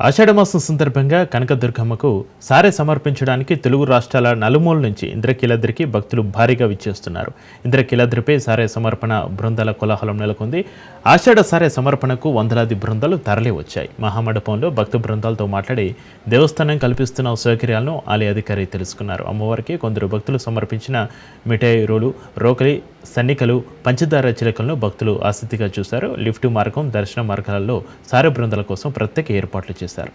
ఆషాఢమాసం సందర్భంగా కనకదుర్గమ్మకు సారె సమర్పించడానికి తెలుగు రాష్ట్రాల నలుమూల నుంచి ఇంద్రకీలాద్రికి భక్తులు భారీగా విచ్చేస్తున్నారు. ఇంద్రకీలాద్రిపై సారే సమర్పణ బృందాల కోలాహలం నెలకొంది. ఆషాఢ సారే సమర్పణకు వందలాది బృందాలు తరలి వచ్చాయి. మహామండపంలో భక్తు బృందాలతో మాట్లాడి దేవస్థానం కల్పిస్తున్న సౌకర్యాలను ఆలయ అధికారి తెలుసుకున్నారు. అమ్మవారికి కొందరు భక్తులు సమర్పించిన మిఠాయి రోలు రోకలి సన్నికలు పంచదార చిలకలను భక్తులు ఆసక్తిగా చూశారు. లిఫ్ట్ మార్గం దర్శన మార్గాలలో సార బృందాల కోసం ప్రత్యేక ఏర్పాట్లు చేశారు.